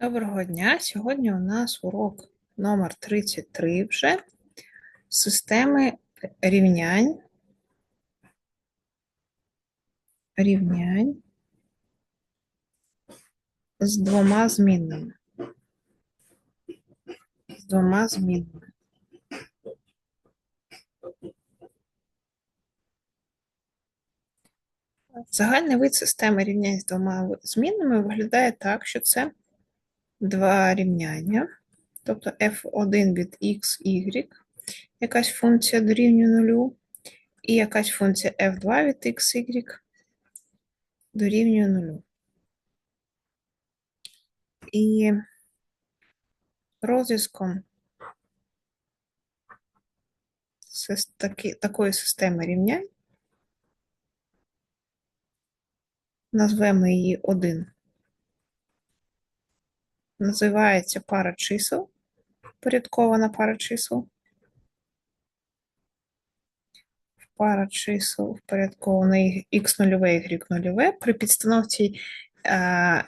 Доброго дня! Сьогодні у нас урок номер 33 вже системи рівнянь. Рівнянь з двома змінними. З двома змінними. Загальний вид системи рівнянь з двома змінними виглядає так, що це два рівняння, тобто f1 від x, y, якась функція дорівнює нулю, і якась функція f2 від x, y дорівнює нулю. І розв'язком такої системи рівнянь назвемо її 1 називається пара чисел, порядкована пара чисел. Пара чисел впорядкована x 0 y 0 при підстановці е,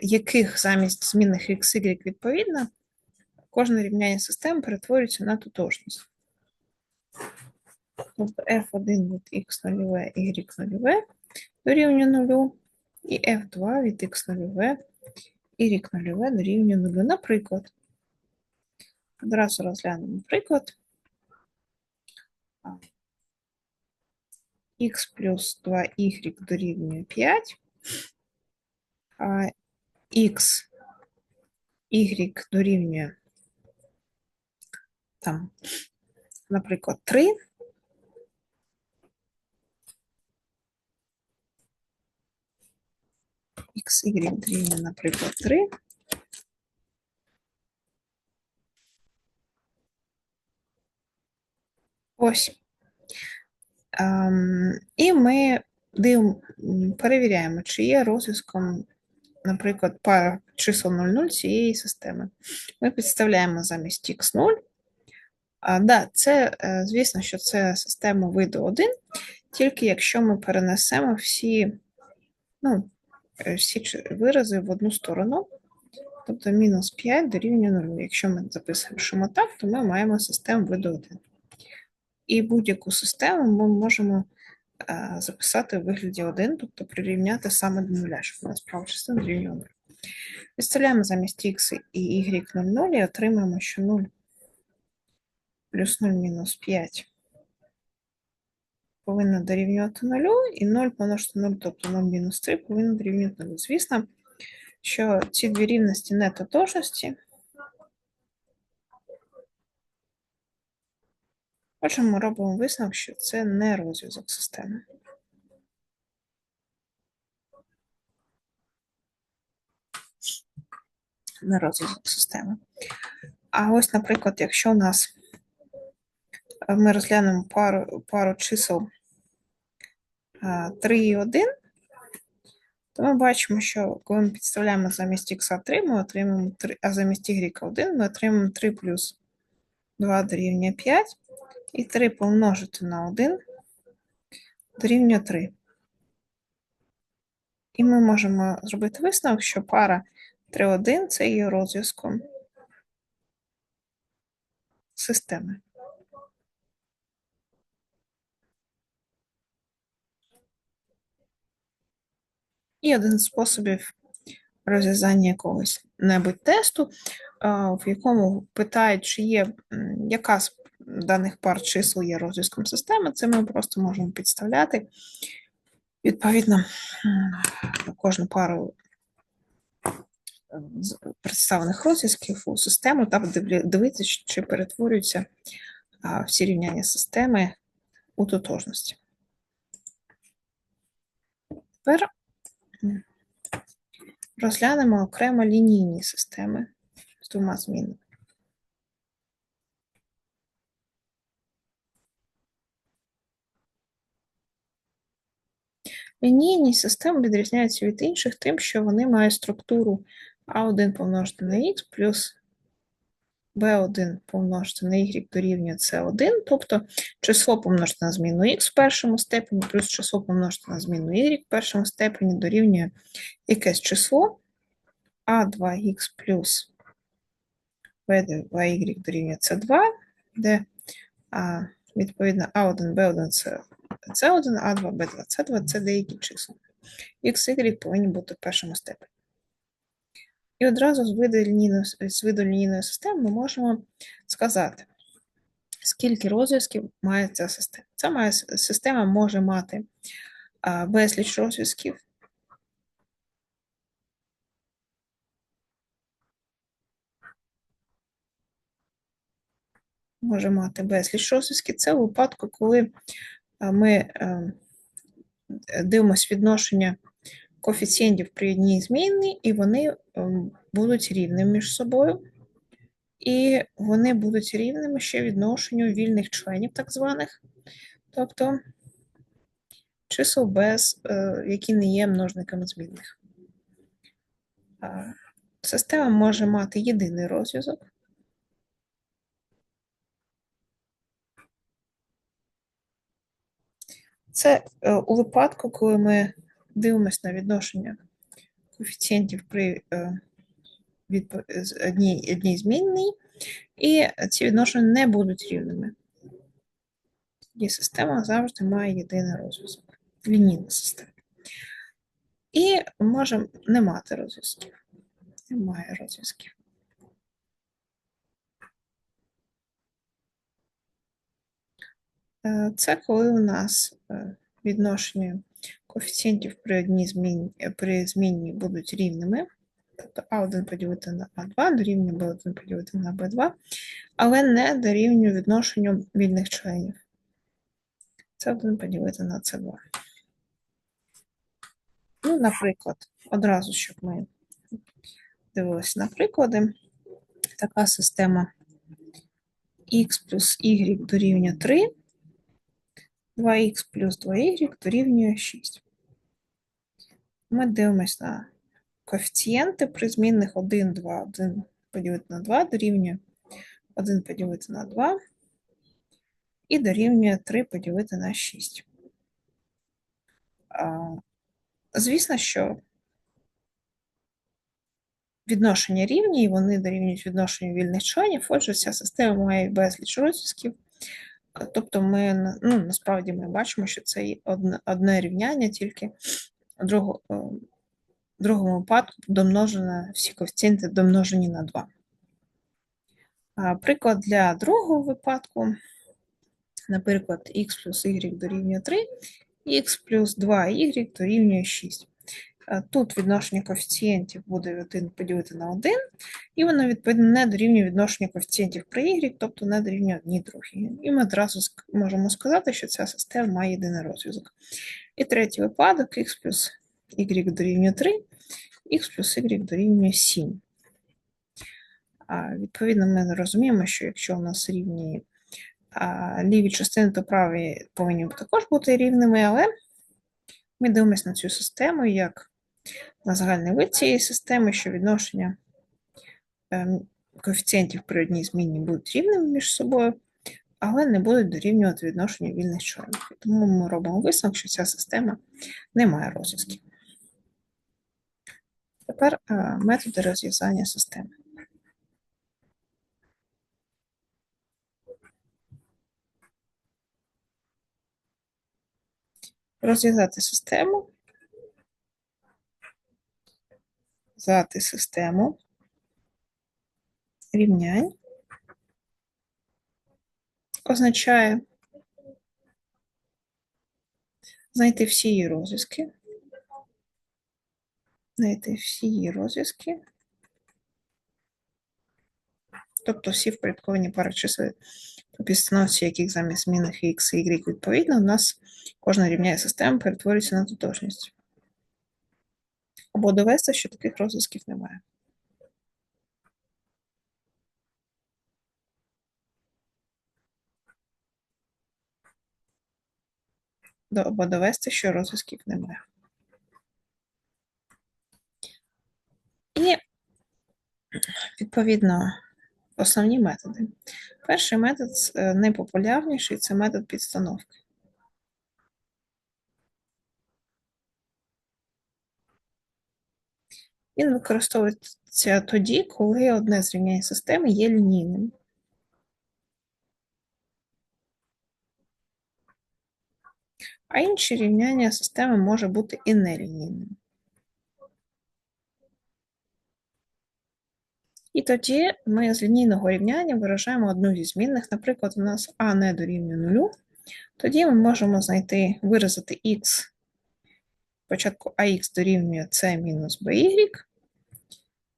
яких замість змінних x, y відповідно, кожне рівняння системи перетворюється на тотожність. Тобто f1 від x 0 y 0 дорівнює 0, і f2 від x 0 і рік нульове дорівнює нулю. Наприклад, одразу розглянемо приклад. Х плюс 2y дорівнює 5, а х, y дорівнює там, наприклад, 3. X, y дорівнює, наприклад, 3. Ось. Um, і ми дивимо, перевіряємо, чи є розв'язком, наприклад, пара чисел 00 цієї системи. Ми підставляємо замість x0. А, да, це, е, звісно, що це система виду 1, тільки якщо ми перенесемо всі, ну, всі вирази в одну сторону, тобто мінус 5 дорівнює 0. Якщо ми записуємо так, то ми маємо систему виду 1. І будь-яку систему ми можемо е, записати у вигляді 1, тобто прирівняти саме до нуля, щоб у нас права частина дорівнює 0. Відставляємо замість x і y 0, 0 і отримаємо, що 0 плюс 0 мінус 5 повинна дорівнювати 0, і 0 помножити 0, тобто 0 мінус 3 повинно дорівнювати 0. Звісно, що ці дві рівності не тотожності. Отже, ми робимо висновок, що це не розв'язок системи. Не розв'язок системи. А ось, наприклад, якщо у нас ми розглянемо пару пару чисел 3 і 1, то ми бачимо, що коли ми підставляємо замість х 3, ми отримаємо 3, а замість y 1 ми отримаємо 3 плюс 2 дорівнює 5, і 3 помножити на 1 дорівнює 3. І ми можемо зробити висновок, що пара 3,1 це є розв'язком системи. І один з способів розв'язання якогось небудь тесту, в якому питають, чи є яка з даних пар чисел є розв'язком системи, це ми просто можемо підставляти. Відповідно, кожну пару представлених розв'язків у систему та дивитися, чи перетворюються всі рівняння системи у тотожності. Тепер Розглянемо окремо лінійні системи з двома змінами. Лінійні системи відрізняються від інших тим, що вони мають структуру А1 помножити на х плюс b1 помножити на y дорівнює c1, тобто число помножити на зміну x в першому степені, плюс число помножити на зміну y в першому степені дорівнює якесь число, А2х плюс B2y дорівнює С2, де а, відповідно А1, Б1 це С1, А2, Б2, С2 це деякі числа. X, Y повинні бути в першому степені. І одразу з виду лінійної, з виду системи ми можемо сказати, скільки розв'язків має ця система. Ця має, система може мати безліч розв'язків, може мати безліч розв'язків. Це у випадку, коли ми дивимося відношення коефіцієнтів при одній змінній, і вони будуть рівними між собою. І вони будуть рівними ще відношенню вільних членів, так званих, тобто чисел без, е, які не є множниками змінних. Система може мати єдиний розв'язок. Це е, у випадку, коли ми дивимося на відношення коефіцієнтів при одній, одній змінній, і ці відношення не будуть рівними. І система завжди має єдиний розв'язок. Лінійна система. І може не мати розв'язків. Немає розв'язків. Е, Це коли у нас е, відношення коефіцієнтів при одній зміні, при змінні будуть рівними. Тобто А1 поділити на А2 дорівнює Б1 поділити на Б2, але не дорівнює відношенню вільних членів. Це 1 поділити на С2. Ну, наприклад, одразу, щоб ми дивилися на приклади, така система х плюс y дорівнює 3, 2х плюс 2y дорівнює 6. Ми дивимося на коефіцієнти при змінних 1, 2, 1 поділити на 2 дорівнює 1 поділити на 2 і дорівнює 3 поділити на 6. Звісно, що відношення рівні, і вони дорівнюють відношенню вільних членів, отже, ця система має безліч розв'язків. А, Тобто ми, ну, насправді ми бачимо, що це одне, одне рівняння, тільки в е, в другому випадку домножено, всі коефіцієнти домножені на 2. А, Приклад для другого випадку, наприклад, х плюс y дорівнює 3, х плюс 2y дорівнює 6. А, Тут відношення коефіцієнтів буде 1 поділити на 1, і воно, відповідно, не дорівнює відношення коефіцієнтів при y, тобто не дорівнює одній другій. І ми одразу можемо сказати, що ця система має єдиний розв'язок. І третій випадок х плюс y дорівнює 3, х плюс y дорівнює 7. А, Відповідно, ми розуміємо, що якщо у нас рівні а, ліві частини, то праві повинні також бути рівними, але ми дивимося на цю систему як на загальний вид цієї системи, що відношення ем, коефіцієнтів при одній зміні будуть рівними між собою, але не будуть дорівнювати відношення вільних членів. Тому ми робимо висновок, що ця система не має розв'язків. Тепер е, методи розв'язання системи. Розв'язати систему. Розв'язати систему рівнянь означає знайти всі її розв'язки. Знайти всі її розв'язки. Тобто всі впорядковані пари чисел по підстановці, яких замість змінних x і y відповідно, у нас кожна рівняє система перетворюється на тотожність. Або довести, що таких розв'язків немає. Або довести, що розв'язків немає. І, відповідно, основні методи. Перший метод е, найпопулярніший це метод підстановки. Він використовується тоді, коли одне з рівнянь системи є лінійним. А інші рівняння системи може бути і нелінійним. І тоді ми з лінійного рівняння виражаємо одну зі змінних. Наприклад, у нас а не дорівнює нулю. Тоді ми можемо знайти, виразити х, спочатку ax дорівнює c мінус by,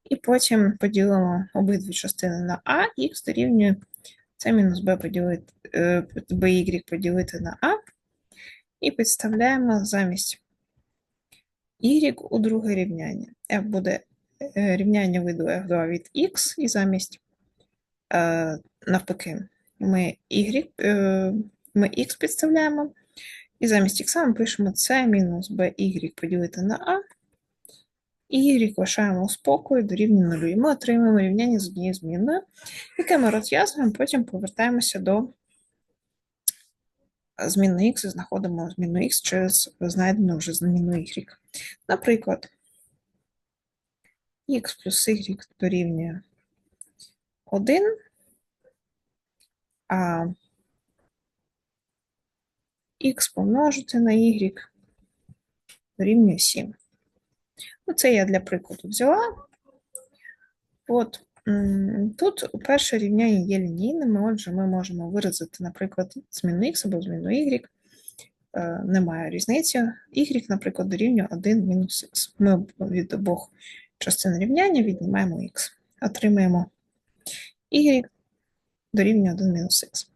і потім поділимо обидві частини на а, х дорівнює c мінус b поділити, by поділити на а, і підставляємо замість y у друге рівняння. f буде е, рівняння виду f2 від x, і замість е, навпаки ми y, е, ми x підставляємо, і замість ми пишемо c мінус by поділити на і y лишаємо у спокою до рівня 0. І ми отримуємо рівняння з однією змінною, яке ми розв'язуємо, потім повертаємося до змінну x і знаходимо змінну x через знайдену вже змінну y. Наприклад, x плюс y дорівнює 1, а х помножити на y дорівнює 7. Ну, це я для прикладу взяла. От тут перше рівняння є лінійними, отже, ми можемо виразити, наприклад, зміну x або зміну y. Е, немає різниці. y, наприклад, дорівнює 1 мінус х. Ми від обох частин рівняння віднімаємо х. Отримаємо y дорівнює 1 мінус х.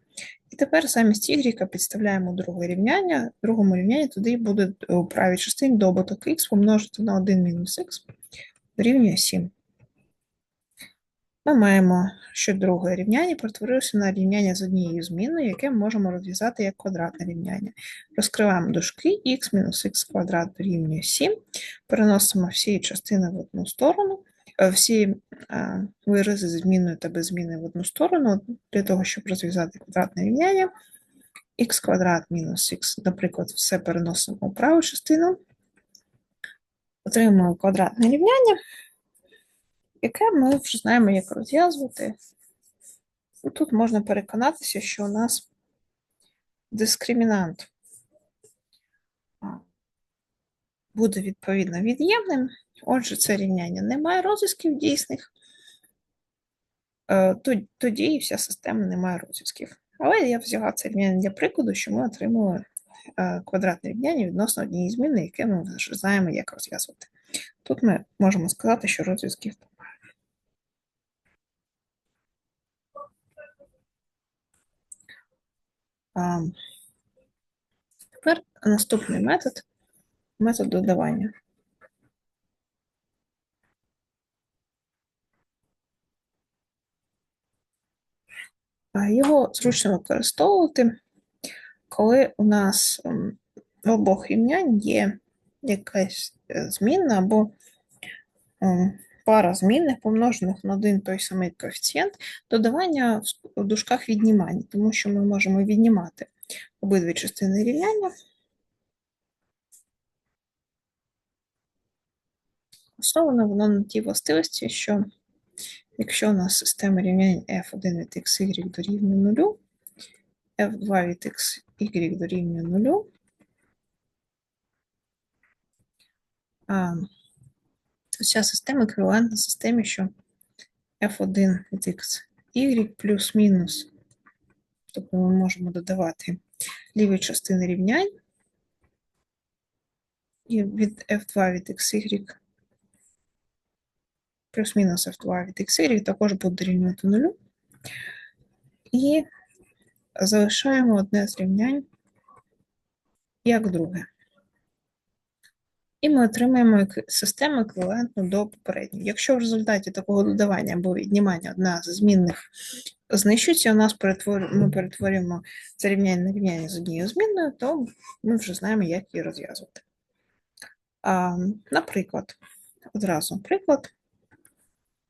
І тепер замість y підставляємо друге рівняння. В другому рівнянні туди буде у правій частині добуток х помножити на 1 мінус х дорівнює 7. Ми маємо, що друге рівняння перетворилося на рівняння з однією зміною, яке ми можемо розв'язати як квадратне рівняння. Розкриваємо дужки х мінус х квадрат дорівнює 7, переносимо всі частини в одну сторону, е, всі е, вирази з зміною та без зміни в одну сторону, для того, щоб розв'язати квадратне рівняння. х квадрат мінус х, наприклад, все переносимо у праву частину, отримуємо квадратне рівняння яке ми вже знаємо, як розв'язувати. Тут можна переконатися, що у нас дискримінант буде відповідно від'ємним. Отже, це рівняння не має розв'язків дійсних, е, тоді і вся система не має розв'язків. Але я взяла це рівняння для прикладу, що ми отримали е, квадратне рівняння відносно однієї зміни, яке ми вже знаємо, як розв'язувати. Тут ми можемо сказати, що розв'язків Тепер наступний метод метод додавання. Його зручно використовувати, коли у нас в обох рівнянь є якась е, змінна або пара змінних, помножених на один той самий коефіцієнт, додавання в дужках віднімання, тому що ми можемо віднімати обидві частини рівняння. Основано воно на тій властивості, що якщо у нас система рівнянь f1 від xy дорівнює 0, f2 від xy дорівнює 0, Ця система еквівалентна системі, що f1 від x, y плюс-мінус, тобто ми можемо додавати ліві частини рівнянь, і від f2 від xy плюс-мінус f2 від xy також буде дорівнювати нулю. І залишаємо одне з рівнянь як друге. І ми отримаємо систему еквівалентну до попередньої. Якщо в результаті такого додавання або віднімання одна з змінних знищується, у нас перетвор... ми перетворюємо це рівняння на рівняння з однією змінною, то ми вже знаємо, як її розв'язувати. Наприклад, одразу приклад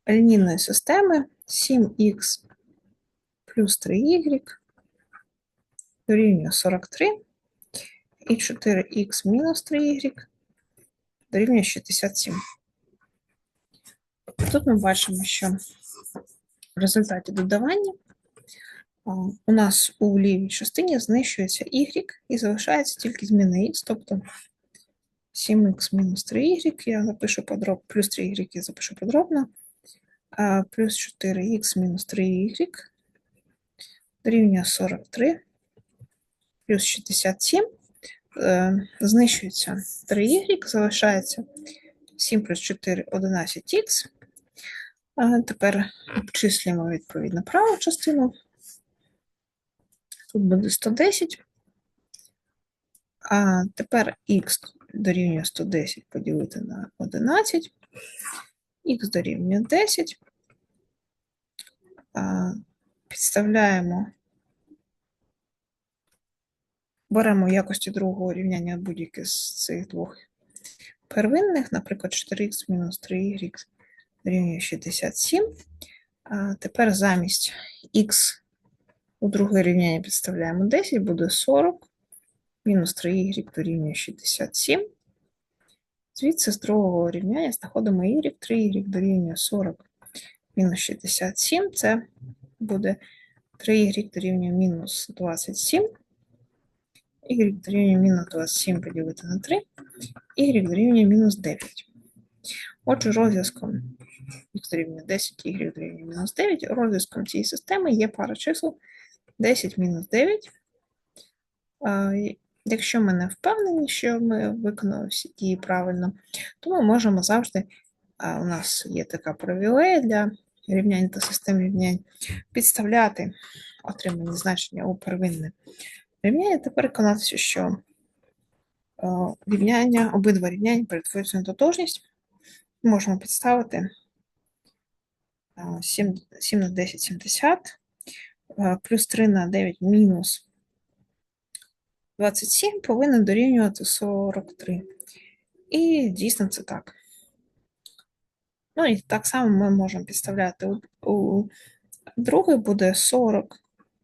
лінійної системи 7х плюс 3y дорівнює 43 і 4х мінус 3y дорівнює 67. Тут ми бачимо, що в результаті додавання у нас у лівій частині знищується y і залишається тільки зміна x, тобто 7х мінус 3y, я запишу подробно, плюс 3y я запишу подробно, плюс 4х мінус 3y дорівнює 43, плюс 67, е, знищується 3y, залишається 7 плюс 4 – 11х. А тепер обчислюємо відповідно праву частину. Тут буде 110. А тепер х дорівнює 110 поділити на 11, х дорівнює 10. Підставляємо, беремо якості другого рівняння будь-яке з цих двох первинних, наприклад, 4х мінус 3y дорівнює 67. А тепер замість х у друге рівняння підставляємо 10, буде 40, мінус 3y дорівнює 67. Звідси з другого рівняння знаходимо y, 3y дорівнює 40, мінус 67, це буде 3y дорівнює мінус 27, y дорівнює мінус 27 поділити на 3, y дорівнює мінус 9. Отже, розв'язком х дорівнює 10, y дорівнює мінус 9, розв'язком цієї системи є пара чисел 10 мінус 9. Якщо ми не впевнені, що ми виконали всі дії правильно, то ми можемо завжди, у нас є така привілея для рівнянь та систем рівнянь, підставляти отримані значення у первинне рівняння та переконатися, що рівняння, обидва рівняння перетворюються на тотожність. Можемо підставити 7, 7 на 10 – 70, плюс 3 на 9 мінус 27 повинен дорівнювати 43. І дійсно це так. Ну і так само ми можемо підставляти у, у другий буде 40,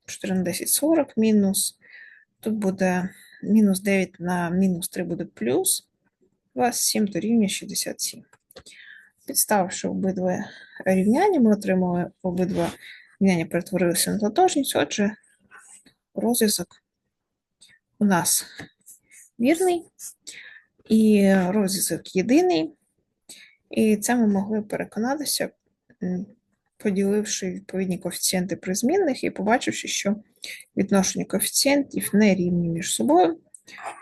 4 на 10 40 мінус. Тут буде мінус 9 на мінус 3 буде плюс 27 дорівнює 67. Підставивши обидва рівняння, ми отримали обидва рівняння перетворилися на тотожність, отже, розв'язок у нас вірний і розв'язок єдиний. І це ми могли переконатися, поділивши відповідні коефіцієнти при змінних і побачивши, що відношення коефіцієнтів не рівні між собою.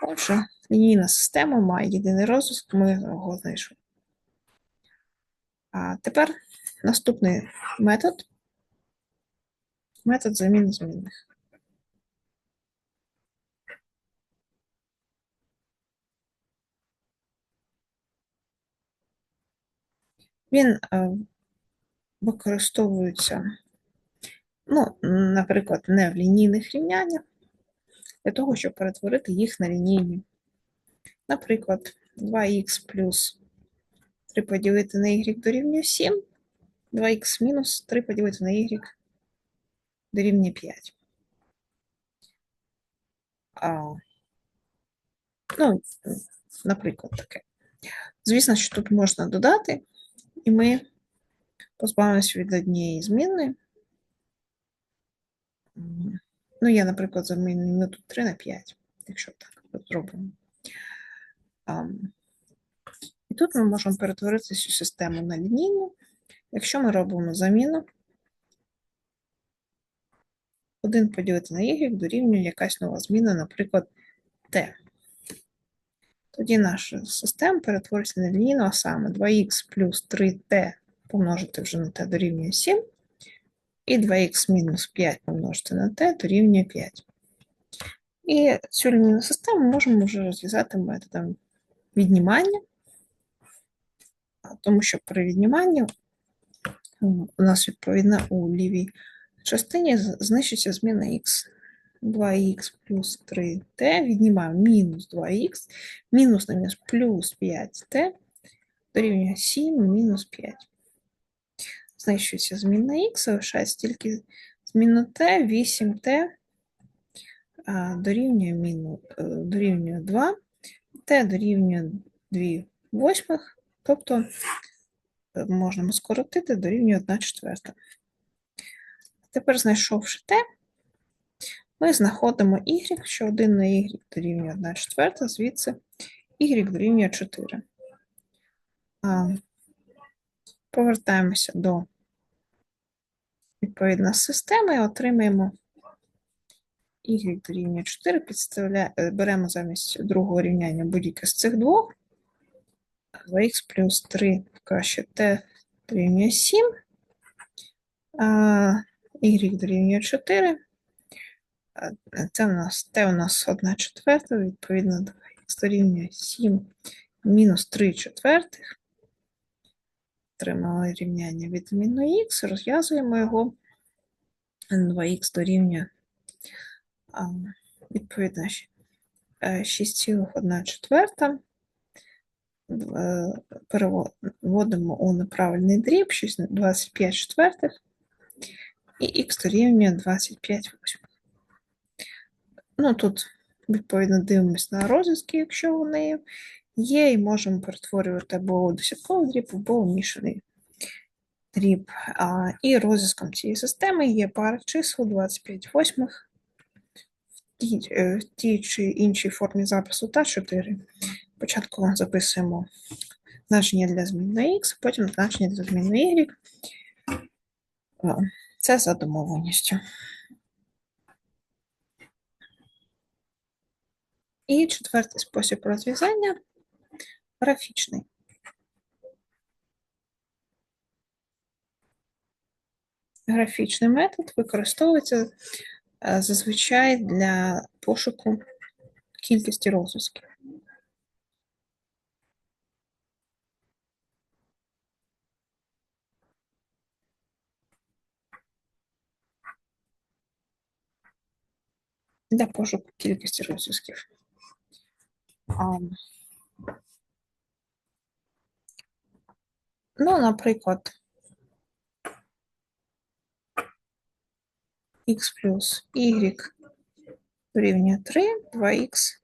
Отже, лінійна система має єдиний розв'язок, ми його знайшли. А тепер наступний метод метод заміни змінних. Він е, використовується, ну, наприклад, не в лінійних рівняннях, для того, щоб перетворити їх на лінійні. Наприклад, 2х плюс 3 поділити на y дорівнює 7, 2х мінус 3 поділити на y дорівнює 5. А, Ну, наприклад, таке. Звісно, що тут можна додати, і ми позбавимося від однієї зміни. Ну, я, наприклад, заміню тут 3 на 5, якщо так зробимо. І тут ми можемо перетворити цю систему на лінійну. Якщо ми робимо заміну, 1 поділити на y дорівнює якась нова зміна, наприклад, t. Тоді наша система перетвориться на лінійну, а саме 2х плюс 3t помножити вже на t дорівнює 7, і 2х мінус 5 помножити на t дорівнює 5. І цю лінійну систему можемо вже розв'язати методом віднімання, тому що при відніманні у нас, відповідно, у лівій частині знищиться зміна х. 2х плюс 3t, віднімаємо мінус 2х, мінус на мінус плюс 5t, дорівнює 7 мінус 5. Знищується змінна х, залишається тільки змінна t, 8t дорівнює, міну, е, дорівнює 2, t дорівнює 2 восьмих, тобто е, можемо скоротити дорівнює 1 четверта. Тепер, знайшовши те, ми знаходимо y, що 1 на y дорівнює 1 четверта, звідси y дорівнює 4. Повертаємося до відповідно системи і отримаємо y дорівнює 4, підставля... е, беремо замість другого рівняння будь-яке з цих двох. 2х плюс 3 краще t дорівнює 7, y дорівнює 4. А, Це у нас t у нас 1 четверта, відповідно 2х дорівнює 7 мінус 3 четвертих. Отримали рівняння від міну х, розв'язуємо його. 2х дорівнює відповідно е, 6,1 четверта. Е, Переводимо у неправильний дріб 6 25 четвертих і х дорівнює 25 восьмих. Ну, тут, відповідно, дивимось на розв'язки, якщо вони є, і можемо перетворювати або десятковий дріб, або мішаний дріб. А, і розв'язком цієї системи є пара чисел 25 восьмих в тій, е, в тій чи іншій формі запису та 4. Спочатку записуємо значення для змін на x, потім значення для змін на y. Це за домовленістю. І четвертий спосіб розв'язання графічний. Графічний метод використовується е, зазвичай для пошуку кількості розв'язків. Для пошуку кількості розв'язків. Ну, наприклад, х плюс y дорівнює 3, 2х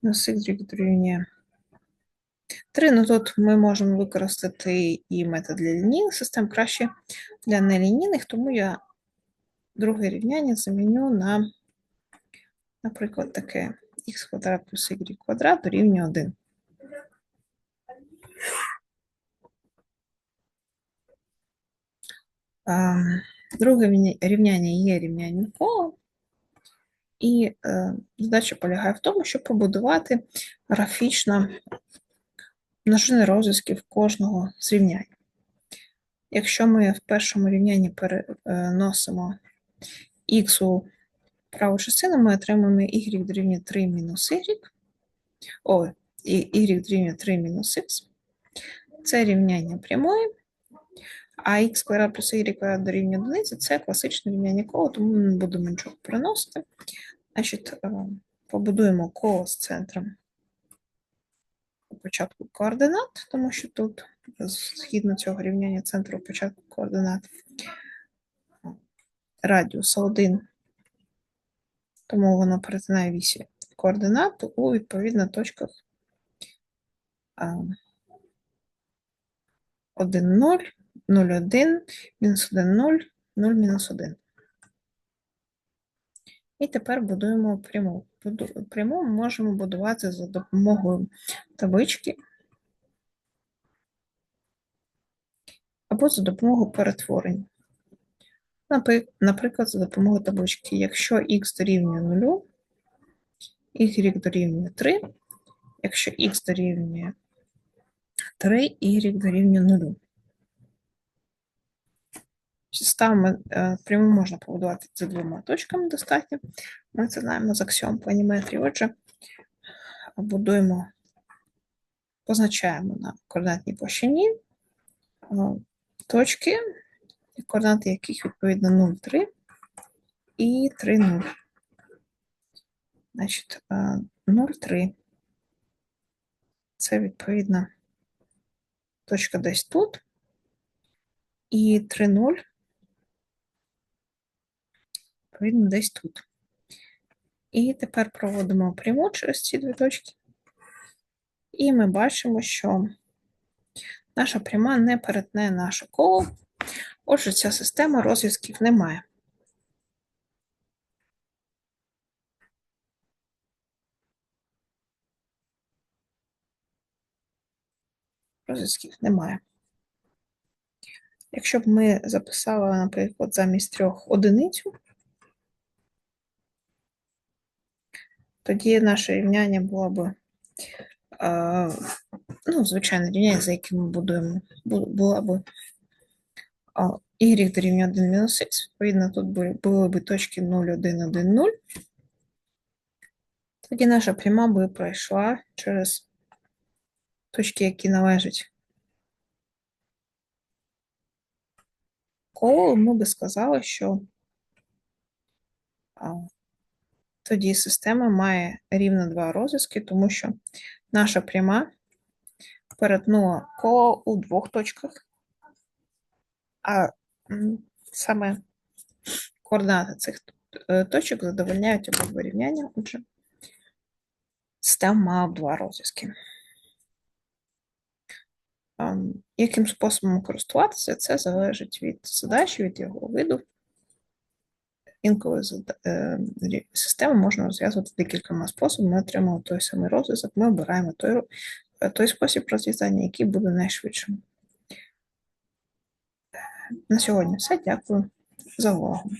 плюс y дорівнює 3. Ну тут ми можемо використати і метод для лінійних систем, краще для нелінійних, тому я друге рівняння заміню на, наприклад, таке х квадрат плюс y квадрат дорівнює 1. Друге рівняння є рівнянням кола, і е, задача полягає в тому, щоб побудувати графічно множини розв'язків кожного з рівнянь. Якщо ми в першому рівнянні переносимо х у праву частину, ми отримаємо y дорівнює 3 мінус y, о, y дорівнює 3 мінус х. Це рівняння прямої, а х квадрат плюс y квадрат дорівнює 1 – це класичне рівняння кола, тому ми не будемо нічого переносити. Значить, е, побудуємо коло з центром початку координат, тому що тут, згідно цього рівняння центру початку координат, радіус 1, тому воно перетинає вісі координат у відповідно точках 1, 0, 0, 1, мінус 1, 0, 0, мінус 1. І тепер будуємо пряму. Пряму можемо будувати за допомогою таблички або за допомогою перетворень. Наприклад, за допомогою таблички. Якщо х дорівнює 0, y дорівнює 3, якщо х дорівнює 3, y дорівнює 0. Ставимо е, пряму можна побудувати за двома точками достатньо. Ми це знаємо з аксіом планіметрії. Отже, будуємо, позначаємо на координатній площині е, точки, координати яких відповідно 0, 3 і 3, 0. Значить, е, 0, 3. Це відповідно точка десь тут. І 3, 0 відповідно, десь тут. І тепер проводимо пряму через ці дві точки. І ми бачимо, що наша пряма не перетне наше коло. Отже, ця система розв'язків не має. Розв'язків немає. Якщо б ми записали, наприклад, замість трьох одиницю, тоді наше рівняння було б, е, ну, звичайне рівняння, за яким ми будуємо, бу- була б y дорівнює 1 мінус х, відповідно, тут були б точки 0, 1, 1, 0. Тоді наша пряма би пройшла через точки, які належать колу, ми би сказали, що а, тоді система має рівно два розв'язки, тому що наша пряма перетнула коло у двох точках, а саме координати цих е, точок задовольняють обидва рівняння, отже, система два розв'язки. Яким способом користуватися, це залежить від задачі, від його виду. Інколи е, систему можна розв'язувати декількома способами. Ми отримали той самий розв'язок, ми обираємо той, е, той спосіб розв'язання, який буде найшвидшим. На сьогодні все. Дякую за увагу.